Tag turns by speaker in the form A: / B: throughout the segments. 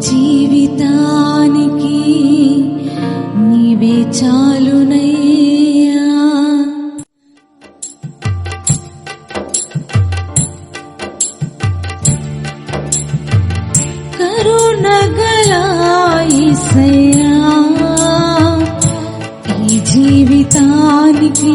A: జీవితానికి నీవే చాలునయ్యా. కరుణగల ఈ జీవితానికి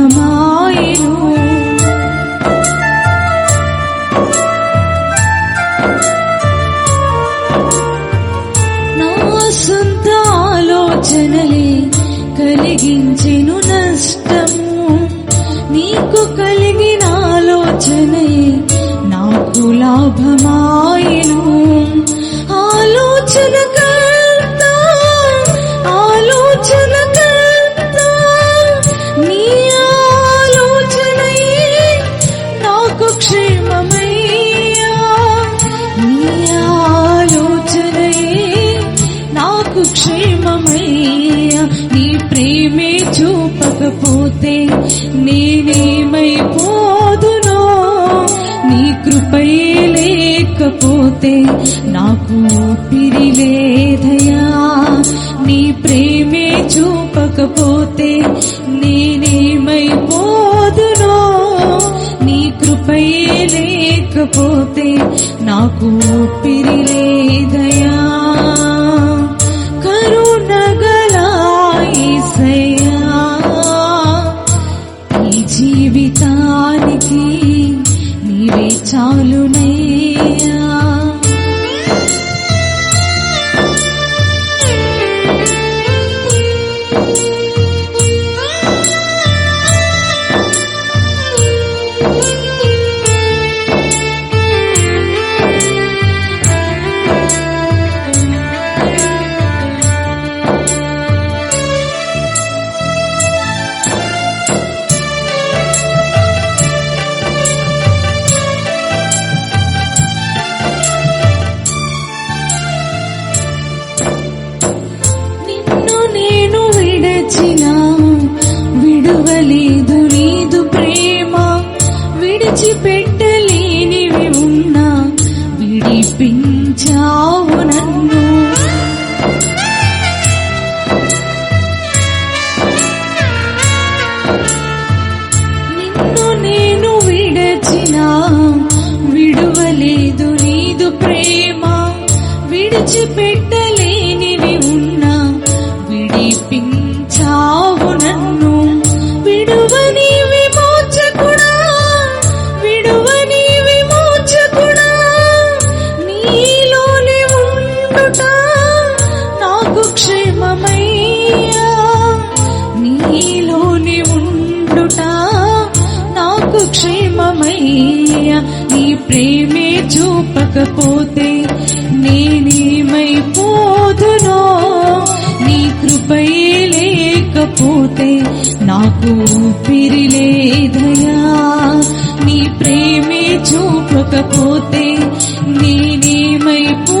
A: లాభమాయను నా సొంత ఆలోచనలే కలిగించెను నష్టము. నీకు కలిగిన ఆలోచనే నాకు లాభమాయను. చూపకపోతే నేనేమైపోదునో? నీ కృపయే లేకపోతే నాకు ఊపిరి లేదయా నీ ప్రేమే చూపకపోతే నేనేమైపోదునో? నీ కృపయే లేకపోతే నాకు ఊపిరి లేదయా ప్రేమే చూపకపోతే నేనేమైపోదునో నీ కృపయే లేకపోతే నాకు ఊపిరి లేదయా నీ ప్రేమే చూపకపోతే నేనేమైపోదునో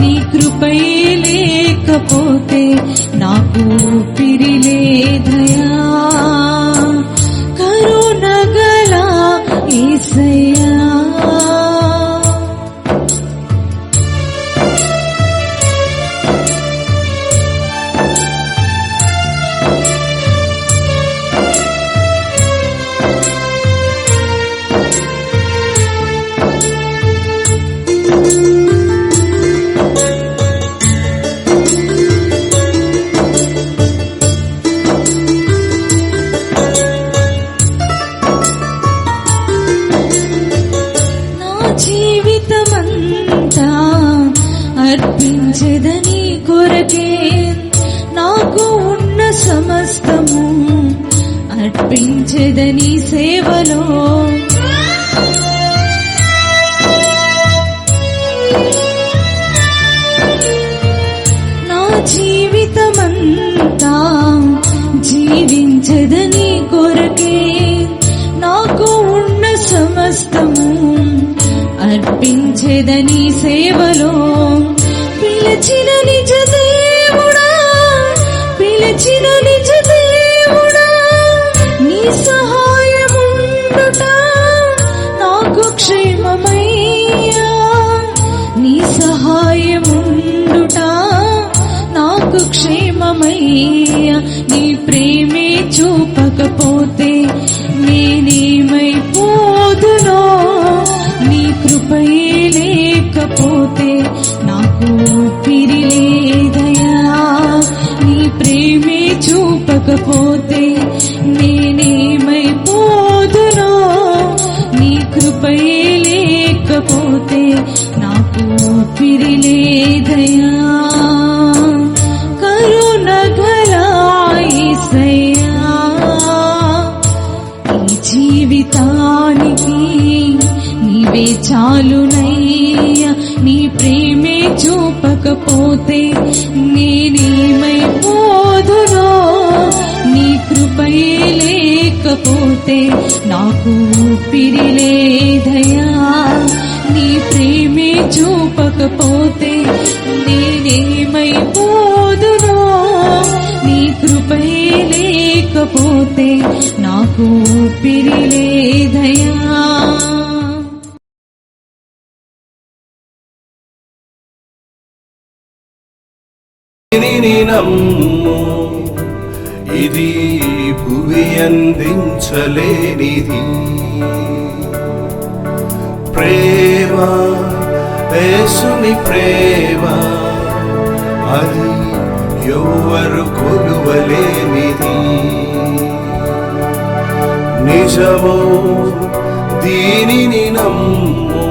A: నీ కృపయే లేకపోతే నాకు ఊపిరి సమస్తము అర్పించదని సేవలో. నా జీవితమంతా జీవించదని కొరకే నాకు ఉన్న సమస్తము అర్పించేదని సేవలో. పిలిచిన నిజ పిలిచిన నిజ దేవుడా నీ సహాయముండుట నాకు క్షేమమయ్యా. నీ సహాయముండుట నాకు క్షేమమయ్యా. నీ ప్రేమే చూపకపోతే నేనేమైపోదునో నీ కృపయే లేకపోతే నాకు చూపకపోతే నేనేమైపోదునో? నీ కృపయే లేకపోతే నాకు ఊపిరి లేదయా కరుణ గలాయిసయ్యా ఈ జీవితానికి నీవే చాలునయ్యా. నీ ప్రేమే చూపకపోతే నేనేమైపోదునో లేకపోతే నాకు ఊపిరి లేదయా నీ ప్రేమే చూపకపోతే నేనేమైపోదునో నీ కృపే లేకపోతే నాకు ఊపిరి లేదయా
B: అందించలేనిది ప్రేమ యేసుని ప్రేమ అది ఎవ్వరు కొలువలేనిది. నిజమో దీనిని నమ్ము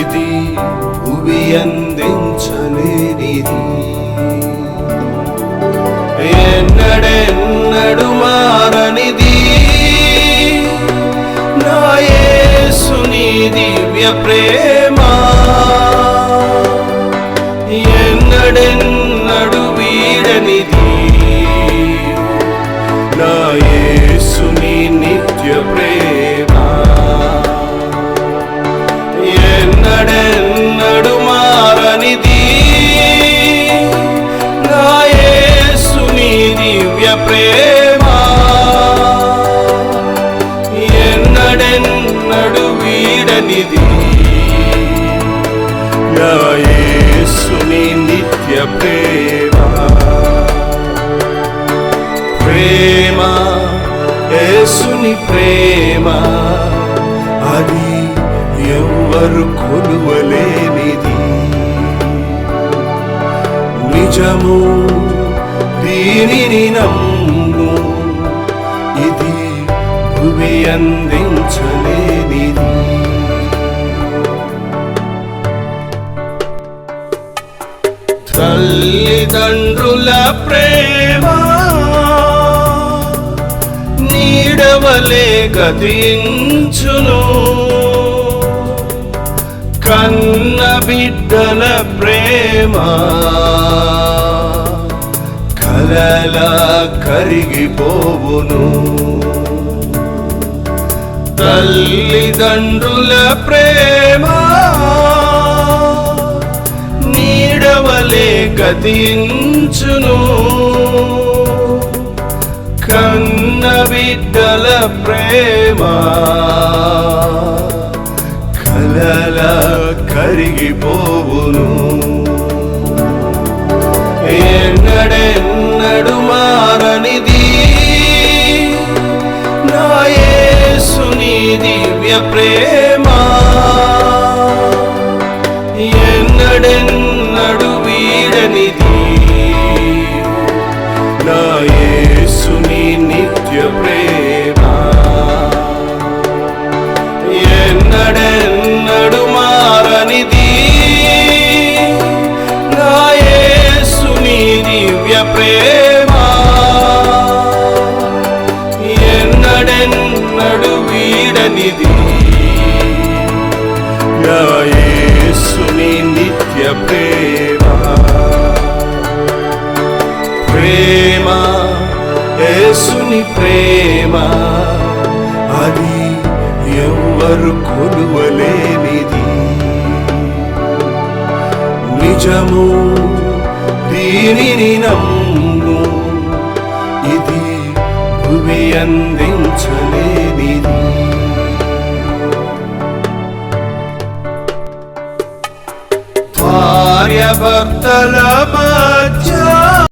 B: ఇది భువి అందించలేనిది నడుమారనిది. మారనిది దివ్య ప్రేమ యేసుని ప్రేమ. అది ఎవ్వరు కొలువలేనిది. నిజము దీనిని నమ్ము. ఇది భూమి అందించలేనిది. తల్లిదండ్రుల ప్రేమ. నీడవలే గతించును. కన్న బిడ్డల ప్రేమ కలలా కరిగిపోవును. తల్లిదండ్రుల ప్రేమ నీడవలే గతించును. కన్న బిడ్డల ప్రేమ. కలల కరిగిపోవును. ఎన్నడెన్నడు మారనిది. నా యేసుని దివ్య ప్రేమ. ఎన్నడెన్నడు వీడనిది. కొలువలేనిది. నిజము దీనిని నమ్ము. ఇది భూమి అందించలేనిది. భార్య భర్తల